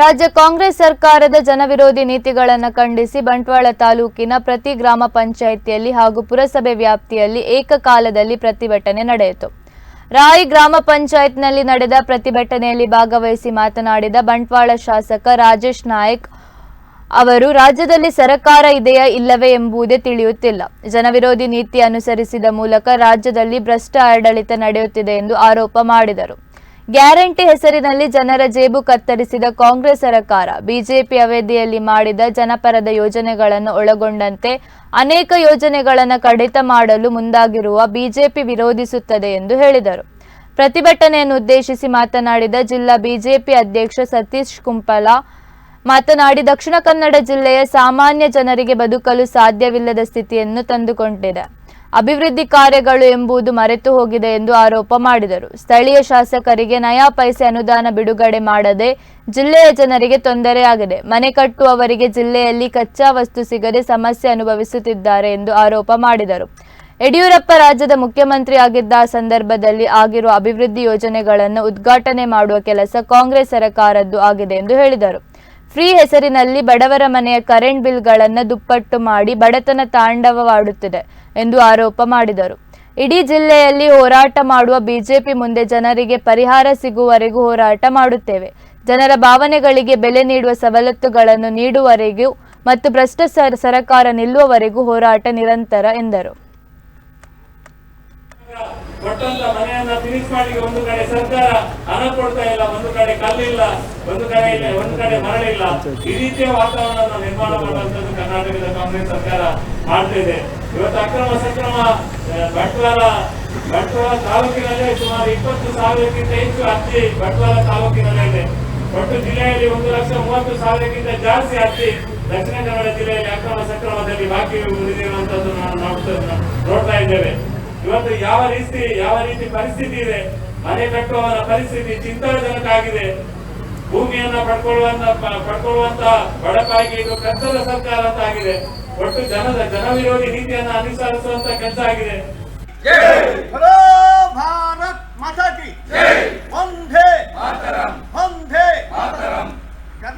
ರಾಜ್ಯ ಕಾಂಗ್ರೆಸ್ ಸರ್ಕಾರದ ಜನವಿರೋಧಿ ನೀತಿಗಳನ್ನು ಖಂಡಿಸಿ ಬಂಟ್ವಾಳ ತಾಲೂಕಿನ ಪ್ರತಿ ಗ್ರಾಮ ಪಂಚಾಯಿತಿಯಲ್ಲಿ ಹಾಗೂ ಪುರಸಭೆ ವ್ಯಾಪ್ತಿಯಲ್ಲಿ ಏಕಕಾಲದಲ್ಲಿ ಪ್ರತಿಭಟನೆ ನಡೆಯಿತು. ರಾಯಿ ಗ್ರಾಮ ಪಂಚಾಯತ್ನಲ್ಲಿ ನಡೆದ ಪ್ರತಿಭಟನೆಯಲ್ಲಿ ಭಾಗವಹಿಸಿ ಮಾತನಾಡಿದ ಬಂಟ್ವಾಳ ಶಾಸಕ ರಾಜೇಶ್ ನಾಯಕ್ ಅವರು, ರಾಜ್ಯದಲ್ಲಿ ಸರಕಾರ ಇದೆಯಾ ಇಲ್ಲವೇ ಎಂಬುದೇ ತಿಳಿಯುತ್ತಿಲ್ಲ. ಜನವಿರೋಧಿ ನೀತಿ ಅನುಸರಿಸಿದ ಮೂಲಕ ರಾಜ್ಯದಲ್ಲಿ ಭ್ರಷ್ಟ ಆಡಳಿತ ನಡೆಯುತ್ತಿದೆ ಎಂದು ಆರೋಪ ಮಾಡಿದರು. ಗ್ಯಾರಂಟಿ ಹೆಸರಿನಲ್ಲಿ ಜನರ ಜೇಬು ಕತ್ತರಿಸಿದ ಕಾಂಗ್ರೆಸ್ ಸರ್ಕಾರ, ಬಿಜೆಪಿ ಅವಧಿಯಲ್ಲಿ ಮಾಡಿದ ಜನಪರದ ಯೋಜನೆಗಳನ್ನು ಒಳಗೊಂಡಂತೆ ಅನೇಕ ಯೋಜನೆಗಳನ್ನು ಕಡಿತ ಮಾಡಲು ಮುಂದಾಗಿರುವ ಬಿಜೆಪಿ ವಿರೋಧಿಸುತ್ತದೆ ಎಂದು ಹೇಳಿದರು. ಪ್ರತಿಭಟನೆಯನ್ನು ಉದ್ದೇಶಿಸಿ ಮಾತನಾಡಿದ ಜಿಲ್ಲಾ ಬಿಜೆಪಿ ಅಧ್ಯಕ್ಷ ಸತೀಶ್ ಕುಂಪಲ, ಮಾತನಾಡಿ ದಕ್ಷಿಣ ಕನ್ನಡ ಜಿಲ್ಲೆಯ ಸಾಮಾನ್ಯ ಜನರಿಗೆ ಬದುಕಲು ಸಾಧ್ಯವಿಲ್ಲದ ಸ್ಥಿತಿಯನ್ನು ತಂದುಕೊಂಡಿದೆ ಅಭಿವೃದ್ಧಿ ಕಾರ್ಯಗಳು ಎಂಬುದು ಮರೆತು ಹೋಗಿದೆ ಎಂದು ಆರೋಪ ಮಾಡಿದರು. ಸ್ಥಳೀಯ ಶಾಸಕರಿಗೆ ನಯಾ ಪೈಸೆ ಅನುದಾನ ಬಿಡುಗಡೆ ಮಾಡದೆ ಜಿಲ್ಲೆಯ ಜನರಿಗೆ ತೊಂದರೆಯಾಗಿದೆ ಮನೆ ಕಟ್ಟುವವರಿಗೆ ಜಿಲ್ಲೆಯಲ್ಲಿ ಕಚ್ಚಾ ವಸ್ತು ಸಿಗದೆ ಸಮಸ್ಯೆ ಅನುಭವಿಸುತ್ತಿದ್ದಾರೆ ಎಂದು ಆರೋಪ ಮಾಡಿದರು. ಯಡಿಯೂರಪ್ಪ ರಾಜ್ಯದ ಮುಖ್ಯಮಂತ್ರಿ ಆಗಿದ್ದ ಸಂದರ್ಭದಲ್ಲಿ ಆಗಿರುವ ಅಭಿವೃದ್ಧಿ ಯೋಜನೆಗಳನ್ನು ಉದ್ಘಾಟನೆ ಮಾಡುವ ಕೆಲಸ ಕಾಂಗ್ರೆಸ್ ಸರ್ಕಾರದ್ದು ಆಗಿದೆ ಎಂದು ಹೇಳಿದರು. ಫ್ರೀ ಹೆಸರಿನಲ್ಲಿ ಬಡವರ ಮನೆಯ ಕರೆಂಟ್ ಬಿಲ್ಗಳನ್ನು ದುಪ್ಪಟ್ಟು ಮಾಡಿ ಬಡತನ ತಾಂಡವವಾಡುತ್ತಿದೆ ಎಂದು ಆರೋಪ ಮಾಡಿದರು. ಇಡೀ ಜಿಲ್ಲೆಯಲ್ಲಿ ಹೋರಾಟ ಮಾಡುವ ಬಿಜೆಪಿ ಮುಂದೆ ಜನರಿಗೆ ಪರಿಹಾರ ಸಿಗುವವರೆಗೂ ಹೋರಾಟ ಮಾಡುತ್ತೇವೆ. ಜನರ ಭಾವನೆಗಳಿಗೆ ಬೆಲೆ ನೀಡುವ ಸವಲತ್ತುಗಳನ್ನು ನೀಡುವವರೆಗೂ ಮತ್ತು ಭ್ರಷ್ಟ ಸರ್- ಸರ್ಕಾರ ನಿಲ್ಲುವವರೆಗೂ ಹೋರಾಟ ನಿರಂತರ ಎಂದರು. ಕೊಟ್ಟಂತ ಮನೆಯನ್ನ ಫಿನಿಶ್ ಮಾಡಿ ಒಂದು ಕಡೆ ಸರ್ಕಾರ ಹಣ ಕೊಡ್ತಾ ಇಲ್ಲ, ಒಂದು ಕಡೆ ಕಲ್ಲಿಲ್ಲ ಒಂದು ಕಡೆ ಇಲ್ಲ, ಒಂದು ಕಡೆ ಮರಳಿಲ್ಲ ಈ ರೀತಿಯ ವಾತಾವರಣ ನಿರ್ಮಾಣ ಮಾಡುವಂತದ್ದು ಕರ್ನಾಟಕದ ಕಾಂಗ್ರೆಸ್ ಸರ್ಕಾರ ಮಾಡ್ತಾ ಇದೆ. ಇವತ್ತು ಅಕ್ರಮ ಸಕ್ರಮ ಬಂಟ್ವಾಳ ಬಂಟ್ವಾಳ ತಾಲೂಕಿನಲ್ಲೇ ಸುಮಾರು ಇಪ್ಪತ್ತು ಸಾವಿರಕ್ಕಿಂತ ಹೆಚ್ಚು ಅರ್ಜಿ ಬಂಟ್ವಾಳ ತಾಲೂಕಿನಲ್ಲೇ ಇದೆ. ಒಟ್ಟು ಜಿಲ್ಲೆಯಲ್ಲಿ ಒಂದು ಲಕ್ಷ ಮೂವತ್ತು ಸಾವಿರಕ್ಕಿಂತ ಜಾಸ್ತಿ ಅರ್ಜಿ ದಕ್ಷಿಣ ಕನ್ನಡ ಜಿಲ್ಲೆಯಲ್ಲಿ ಅಕ್ರಮ ಸಕ್ರಮದಲ್ಲಿ ಬಾಕಿ ಉಳಿದಿರುವಂತದ್ದು ನಾವು ನೋಡ್ತಾ ನೋಡ್ತಾ ಇದ್ದೇವೆ. ಇವತ್ತು ಯಾವ ರೀತಿ ಯಾವ ರೀತಿ ಪರಿಸ್ಥಿತಿ ಇದೆ? ಮನೆ ಕಟ್ಟುವವರ ಪರಿಸ್ಥಿತಿ ಚಿಂತಾಜನಕ ಆಗಿದೆ ಭೂಮಿಯನ್ನ ಪಡ್ಕೊಳ್ಳುವಂತ ಪಡ್ಕೊಳ್ಳುವಂತ ಬಡಪಾಯಿಗೆ ಇದು ಕಷ್ಟದ ಸರ್ಕಾರ ಅಂತ ಆಗಿದೆ. ಒಟ್ಟು ಜನದ ಜನವಿರೋಧಿ ನೀತಿಯನ್ನ ಅನುಸರಿಸುವಂತ ಕೆಲಸ ಆಗಿದೆ. ಭಾರತ್